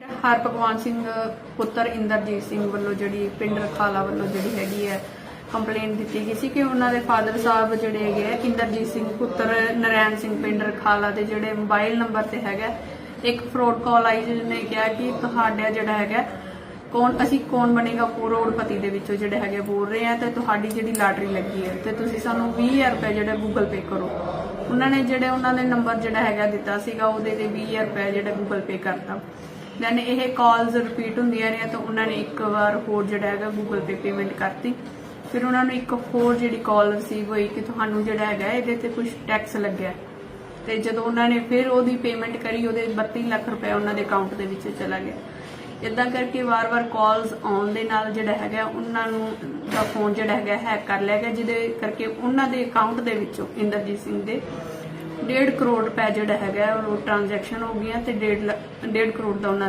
ਹਰ ਭਗਵਾਨ ਸਿੰਘ, ਪੁੱਤਰ ਇੰਦਰਜੀਤ ਸਿੰਘ ਵੱਲੋਂ ਜਿਹੜੀ ਪਿੰਡ ਰਖਾਲਾ ਵੱਲੋਂ ਜਿਹੜੀ ਹੈਗੀ ਹੈ ਕੰਪਲੇਂਟ ਦਿੱਤੀ ਗਈ ਸੀ ਕਿ ਉਹਨਾਂ ਦੇ ਫਾਦਰ ਸਾਹਿਬ ਜਿਹੜੇ ਹੈਗੇ ਆ, ਇੰਦਰਜੀਤ ਸਿੰਘ, ਪੁੱਤਰ ਨਰੈਣ ਸਿੰਘ ਪਿੰਡ ਰਖਾਲਾ ਦੇ ਜਿਹੜੇ ਮੋਬਾਈਲ ਨੰਬਰ ਤੇ ਹੈਗਾ ਇੱਕ ਫਰੋਡ ਕਾਲ ਆਈ ਜਿਹਨੇ ਕਿਹਾ ਕਿ ਤੁਹਾਡਾ ਜਿਹੜਾ ਹੈਗਾ ਕੌਣ, ਅਸੀਂ ਕੌਣ ਬਣੇਗਾ ਕਰੋੜਪਤੀ ਦੇ ਵਿੱਚੋਂ ਜਿਹੜੇ ਹੈਗੇ ਬੋਲ ਰਹੇ ਆ ਤੇ ਤੁਹਾਡੀ ਜਿਹੜੀ ਲਾਟਰੀ ਲੱਗੀ ਹੈ, ਤੇ ਤੁਸੀਂ ਸਾਨੂੰ 20000 ਰੁਪਏ ਜਿਹੜਾ ਗੂਗਲ ਪੇ ਕਰੋ। ਉਹਨਾਂ ਨੇ ਜਿਹੜੇ, ਉਹਨਾਂ ਦੇ ਨੰਬਰ ਜਿਹੜਾ ਹੈਗਾ ਦਿੱਤਾ ਸੀਗਾ, ਉਹਦੇ ਤੇ 20000 ਰੁਪਏ ਜਿਹੜਾ ਗੂਗਲ ਪੇ ਕਰਤਾ। ਦੈਨ ਇਹ ਕਾਲਸ ਰਿਪੀਟ ਹੁੰਦੀਆਂ ਰਹੀਆਂ ਤਾਂ ਉਹਨਾਂ ਨੇ ਇੱਕ ਵਾਰ ਹੋਰ ਜਿਹੜਾ ਹੈਗਾ ਗੂਗਲ ਪੇ ਪੇਮੈਂਟ ਕਰਤੀ। ਫਿਰ ਉਹਨਾਂ ਨੂੰ ਇੱਕ ਹੋਰ ਜਿਹੜੀ ਕਾਲ ਰਿਸੀਵ ਹੋਈ ਕਿ ਤੁਹਾਨੂੰ ਜਿਹੜਾ ਹੈਗਾ ਇਹਦੇ ਤੇ ਕੁਝ ਟੈਕਸ ਲੱਗਿਆ। ਤੇ ਜਦੋਂ ਉਹਨਾਂ ਨੇ ਫਿਰ ਉਹਦੀ ਪੇਮੈਂਟ ਕਰੀ, ਉਹਦੇ 32 ਲੱਖ ਰੁਪਏ ਉਹਨਾਂ ਦੇ ਅਕਾਊਂਟ ਦੇ ਵਿੱਚ ਚਲਾ ਗਿਆ। ਇਦਾਂ ਕਰਕੇ ਵਾਰ-ਵਾਰ ਕਾਲਸ ਆਉਣ ਦੇ ਨਾਲ ਜਿਹੜਾ ਹੈਗਾ ਉਹਨਾਂ ਨੂੰ ਦਾ ਫੋਨ ਜਿਹੜਾ ਹੈਗਾ ਹੈਕ ਕਰ ਲਿਆ ਗਿਆ, ਜਿਹਦੇ ਕਰਕੇ ਉਹਨਾਂ ਦੇ ਅਕਾਊਂਟ ਦੇ ਵਿੱਚੋਂ ਇੰਦਰਜੀਤ ਸਿੰਘ ਦੇ 1.5 ਕਰੋੜ ਰੁਪਏ ਜਿਹੜਾ ਹੈਗਾ, ਉਹ ਟ੍ਰਾਂਜੈਕਸ਼ਨ ਹੋ ਗਈਆਂ ਤੇ 1.5 1.5 ਕਰੋੜ ਦਾ ਉਹਨਾਂ ਨੇ